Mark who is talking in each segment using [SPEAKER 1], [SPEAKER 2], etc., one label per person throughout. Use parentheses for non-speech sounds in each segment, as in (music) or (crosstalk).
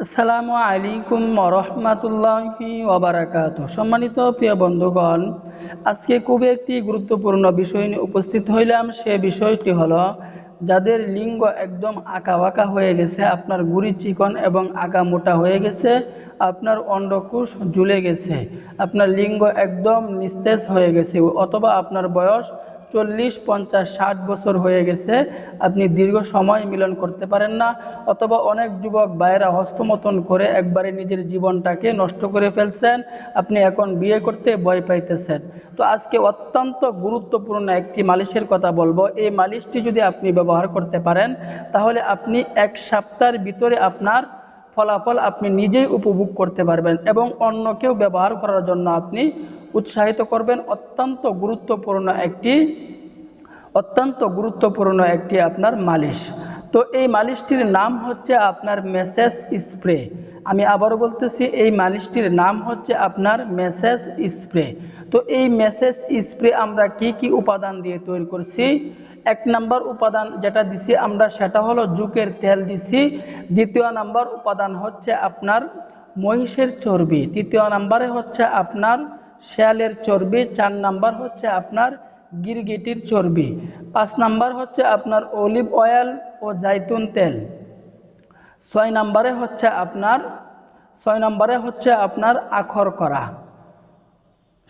[SPEAKER 1] আসসালামু আলাইকুম রহমাতুল্লাহি ওবারাকাত সম্মানিত প্রিয় বন্ধুগণ, আজকে খুবই একটি গুরুত্বপূর্ণ বিষয় নিয়ে উপস্থিত হইলাম। সে বিষয়টি হলো, যাদের লিঙ্গ একদম আঁকা বাঁকা হয়ে গেছে, আপনার গুড়ি চিকন এবং আঁকা মোটা হয়ে গেছে, আপনার অন্ডকুশ ঝুলে গেছে, আপনার লিঙ্গ একদম নিস্তেজ হয়ে গেছে, অথবা আপনার বয়স চল্লিশ, পঞ্চাশ, ষাট বছর হয়ে গেছে, আপনি দীর্ঘ সময় মিলন করতে পারেন না, অথবা অনেক যুবক বাইরা হস্তমতন করে একবারে নিজের জীবনটাকে নষ্ট করে ফেলছেন, আপনি এখন বিয়ে করতে ভয় পাইতেছেন। তো আজকে অত্যন্ত গুরুত্বপূর্ণ একটি মালিশের কথা বলব, এই মালিশটি যদি আপনি ব্যবহার করতে পারেন, তাহলে আপনি এক সপ্তাহের ভিতরে আপনার ফলাফল আপনি নিজেই উপভোগ করতে পারবেন এবং অন্যকেও ব্যবহার করার জন্য আপনি উৎসাহিত করবেন। অত্যন্ত গুরুত্বপূর্ণ একটি অত্যন্ত গুরুত্বপূর্ণ একটি আপনার মালিশ। তো এই মালিশটির নাম হচ্ছে আপনার মেসেজ স্প্রে। আমি আবারও বলতেছি, এই মালিশটির নাম হচ্ছে আপনার মেসেজ স্প্রে। তো এই মেসেজ স্প্রে আমরা কি কি উপাদান দিয়ে তৈরি করছি? এক নাম্বার উপাদান যেটা দিছি আমরা সেটা হলো জুকের তেল দিছি। দ্বিতীয় নাম্বার উপাদান হচ্ছে আপনার মহিষের চর্বি। তৃতীয় নাম্বারে হচ্ছে আপনার শেয়ালের চর্বি। চার নাম্বার হচ্ছে আপনার গিরগিটির চর্বি। পাঁচ নাম্বার হচ্ছে আপনার অলিভ অয়েল ও জাইতুন তেল। ছয় নাম্বারে হচ্ছে আপনার, ছয় নম্বরে হচ্ছে আপনার আখর করা।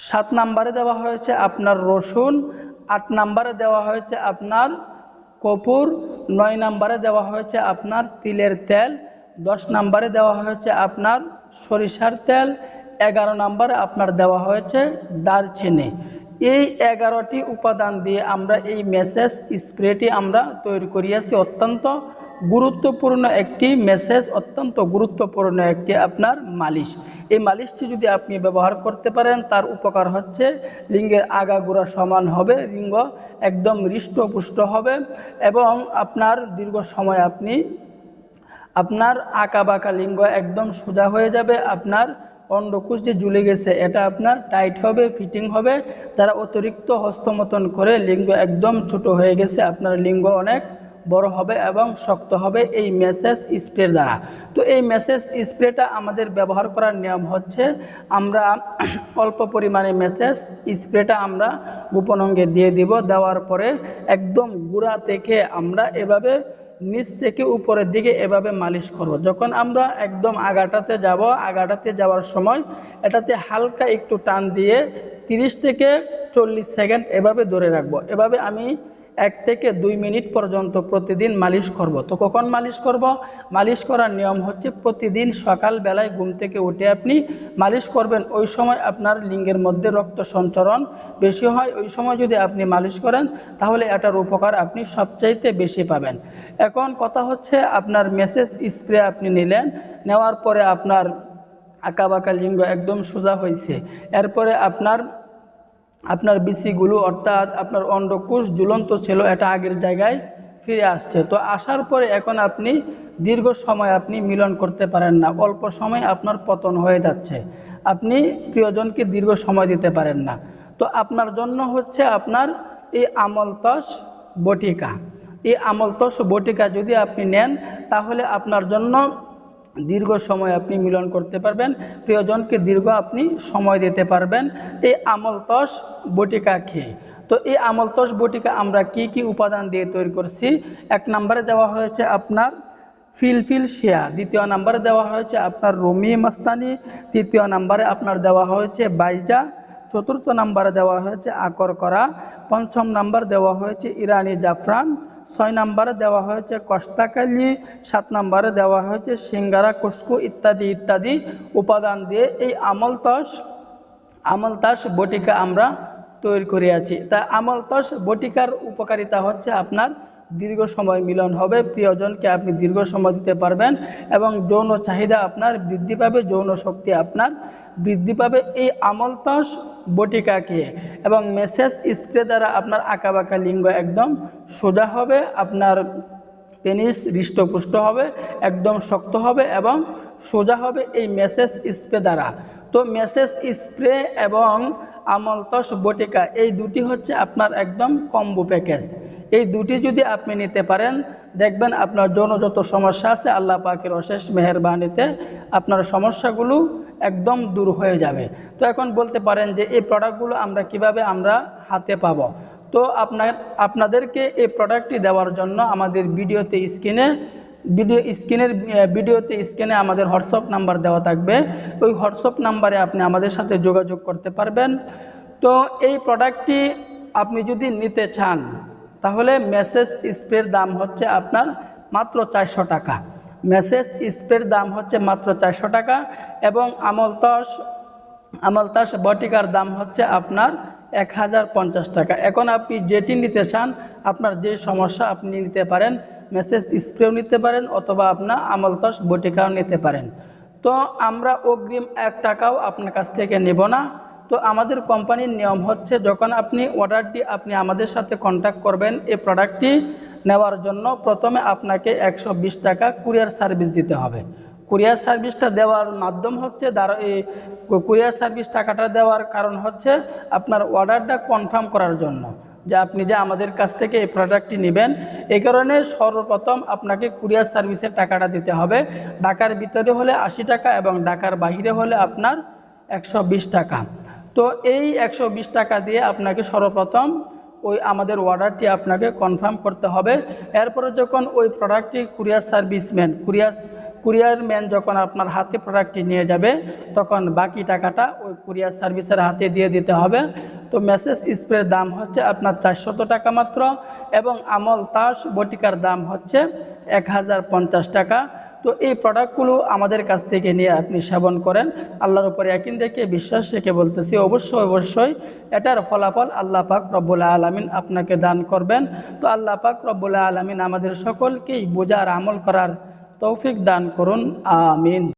[SPEAKER 1] সাত নাম্বারে দেওয়া হয়েছে আপনার রসুন, আট নাম্বারে দেওয়া হয়েছে আপনার কপুর, নয় নাম্বারে দেওয়া হয়েছে আপনার তিলের তেল, দশ নাম্বারে দেওয়া হয়েছে আপনার সরিষার তেল, এগারো নাম্বারে আপনার দেওয়া হয়েছে দারচিনি। এই এগারোটি উপাদান দিয়ে আমরা এই মেসেজ স্প্রেটি আমরা তৈরি করিয়াছি। অত্যন্ত গুরুত্বপূর্ণ একটি মেসেজ অত্যন্ত গুরুত্বপূর্ণ একটি আপনার মালিশ। এই মালিশটি যদি আপনি ব্যবহার করতে পারেন, তার উপকার হচ্ছে লিঙ্গের আগাগোড়া সমান হবে, লিঙ্গ একদম হৃষ্টপুষ্ট হবে এবং আপনার দীর্ঘ সময় আপনি, আপনার আঁকা বাঁকা লিঙ্গ একদম সোজা হয়ে যাবে, আপনার অন্ডকুশ যে ঝুলে গেছে, এটা আপনার টাইট হবে ফিটিং হবে। তারা অতিরিক্ত হস্তমতন করে লিঙ্গ একদম ছোট হয়ে গেছে, আপনার লিঙ্গ অনেক বড় হবে এবং শক্ত হবে এই মেসেজ স্প্রের দ্বারা। তো এই মেসেজ স্প্রেটা আমাদের ব্যবহার করার নিয়ম হচ্ছে, আমরা (clears throat) অল্প পরিমাণে মেসেজ স্প্রেটা আমরা গোপন অঙ্গে দিয়ে দিব। দেওয়ার পরে একদম গুঁড়া থেকে আমরা এভাবে নিচ থেকে উপরের দিকে এভাবে মালিশ করব। যখন আমরা একদম আগাটাতে যাব, আগাটাতে যাওয়ার সময় এটাতে হালকা একটু টান দিয়ে 30 থেকে চল্লিশ সেকেন্ড এভাবে ধরে রাখব এভাবে আমি এক থেকে দুই মিনিট পর্যন্ত প্রতিদিন মালিশ করব। তো কখন মালিশ করব? মালিশ করার নিয়ম হচ্ছে প্রতিদিন সকাল বেলায় ঘুম থেকে উঠে আপনি মালিশ করবেন। ওই সময় আপনার লিঙ্গের মধ্যে রক্ত সঞ্চরণ বেশি হয়। ওই সময় যদি আপনি মালিশ করেন, তাহলে এটার উপকার আপনি সবচাইতে বেশি পাবেন। এখন কথা হচ্ছে আপনার মেসেজ স্প্রে আপনি নিলেন, নেওয়ার পরে আপনার আঁকা বাঁকা লিঙ্গ একদম সোজা হয়েছে এরপরে আপনার আপনার বিসিগুলো অর্থাৎ আপনার অন্ডকুশ ঝুলন্ত ছিল, এটা আগের জায়গায় ফিরে আসছে। তো আসার পরে এখন আপনি দীর্ঘ সময় আপনি মিলন করতে পারেন না, অল্প সময় আপনার পতন হয়ে যাচ্ছে। আপনি প্রিয়জনকে দীর্ঘ সময় দিতে পারেন না। তো আপনার জন্য হচ্ছে আপনার এই আমলতস বটিকা। এই আমলতস বটিকা যদি আপনি নেন, তাহলে আপনার জন্য দীর্ঘ সময় আপনি মিলন করতে পারবেন, প্রিয়জনকে দীর্ঘ আপনি সময় দিতে পারবেন। এই আমলতস বটিকা খেয়ে। তো এই আমলতস বটিকা আমরা কি কি উপাদান দিয়ে তৈরি করছি? এক নম্বরে দেওয়া হয়েছে আপনার ফিলফিল শেয়া, দ্বিতীয় নম্বরে দেওয়া হয়েছে আপনার রুমি মাস্তানি, তৃতীয় নম্বরে আপনার দেওয়া হয়েছে বাইজা, চতুর্থ নম্বরে দেওয়া হয়েছে আকর করা, পঞ্চম নাম্বার দেওয়া হয়েছে ইরানি জাফরান ছয় নম্বরে দেওয়া হয়েছে কষ্টাকালি, সাত নম্বরে দেওয়া হয়েছে সিঙ্গারা, কুস্কু ইত্যাদি ইত্যাদি উপাদান দিয়ে এই আমলতস আমলতাস বটিকা আমরা তৈরি করে আছি। তা আমলতস বটিকার উপকারিতা হচ্ছে আপনার দীর্ঘ সময় মিলন হবে, প্রিয়জনকে আপনি দীর্ঘ সময় দিতে পারবেন এবং যৌন চাহিদা আপনার বৃদ্ধি পাবে, যৌন শক্তি আপনার বৃদ্ধি পাবে। এই আমল আমলতস বটিকাকে এবং মেসেজ স্প্রে দ্বারা আপনার আঁকাবাঁকা লিঙ্গ একদম সোজা হবে, আপনার পেনিস হৃষ্টপুষ্ট হবে, একদম শক্ত হবে এবং সোজা হবে এই মেসেজ স্প্রে দ্বারা। তো মেসেজ স্প্রে এবং আমলতস বটিকা, এই দুটি হচ্ছে আপনার একদম কম্বো প্যাকেজ এই দুটি যদি আপনি নিতে পারেন, দেখবেন আপনার যৌন যত সমস্যা আছে, আল্লাহ পাকের অশেষ মেহরবানিতে আপনার সমস্যাগুলো একদম দূর হয়ে যাবে। তো এখন বলতে পারেন যে এই প্রোডাক্টগুলো আমরা কীভাবে আমরা হাতে পাবো। তো আপনার, আপনাদেরকে এই প্রোডাক্টটি দেওয়ার জন্য আমাদের ভিডিওতে স্ক্রিনে, ভিডিও, স্ক্রিনের ভিডিওতে স্ক্রিনে আমাদের হোয়াটসঅ্যাপ নাম্বার দেওয়া থাকবে। ওই হোয়াটসঅ্যাপ নাম্বারে আপনি আমাদের সাথে যোগাযোগ করতে পারবেন। তো এই প্রোডাক্টটি আপনি যদি নিতে চান, তাহলে মেসেজ স্প্রের দাম হচ্ছে আপনার মাত্র চারশো টাকা। মেসেজ স্প্রের দাম হচ্ছে মাত্র চারশো টাকা এবং আমলতস আমলতাস বটিকার দাম হচ্ছে আপনার এক হাজার পঞ্চাশ টাকা। এখন আপনি যেটি নিতে চান, আপনার যে সমস্যা আপনি নিতে পারেন, মেসেজ স্প্রেও নিতে পারেন অথবা আপনার আমলতাস বটিকাও নিতে পারেন। তো আমরা অগ্রিম এক টাকাও আপনার কাছ থেকে নেব না। তো আমাদের কোম্পানির নিয়ম হচ্ছে, যখন আপনি অর্ডারটি আপনি আমাদের সাথে কন্ট্যাক্ট করবেন, এই প্রোডাক্টটি নেওয়ার জন্য প্রথমে আপনাকে একশো বিশ টাকা কুরিয়ার সার্ভিস দিতে হবে। কুরিয়ার সার্ভিসটা দেওয়ার মাধ্যম হচ্ছে এই কুরিয়ার সার্ভিস টাকাটা দেওয়ার কারণ হচ্ছে আপনার অর্ডারটা কনফার্ম করার জন্য যে আপনি যে আমাদের কাছ থেকে এই প্রোডাক্টটি নেবেন। এই কারণে সর্বপ্রথম আপনাকে কুরিয়ার সার্ভিসের টাকাটা দিতে হবে। ঢাকার ভিতরে হলে আশি টাকা এবং ঢাকার বাইরে হলে আপনার একশো বিশ টাকা। তো এই একশো বিশ টাকা দিয়ে আপনাকে সর্বপ্রথম ওই আমাদের অর্ডারটি আপনাকে কনফার্ম করতে হবে। এরপরে যখন ওই প্রোডাক্টটি courier serviceman courier courier man যখন আপনার হাতে প্রোডাক্টটি নিয়ে যাবে, তখন বাকি টাকাটা ওই কুরিয়ার সার্ভিসের হাতে দিয়ে দিতে হবে। তো মেসেজ স্প্রের দাম হচ্ছে আপনার চারশত টাকা মাত্র এবং আমল তাস বটিকার দাম হচ্ছে এক হাজার পঞ্চাশ টাকা। তো এই প্রোডাক্টগুলো আমাদের কাছ থেকে নিয়ে আপনি সেবন করেন। আল্লাহর উপরে একদিন রেখে বিশ্বাস রেখে বলতেছি, অবশ্যই অবশ্যই এটার ফলাফল আল্লাহ পাক রব্বুল আলমিন আপনাকে দান করবেন। তো আল্লাহ পাক রব্বুল আলমিন আমাদের সকলকেই বোঝার আমল করার তৌফিক দান করুন। আমিন।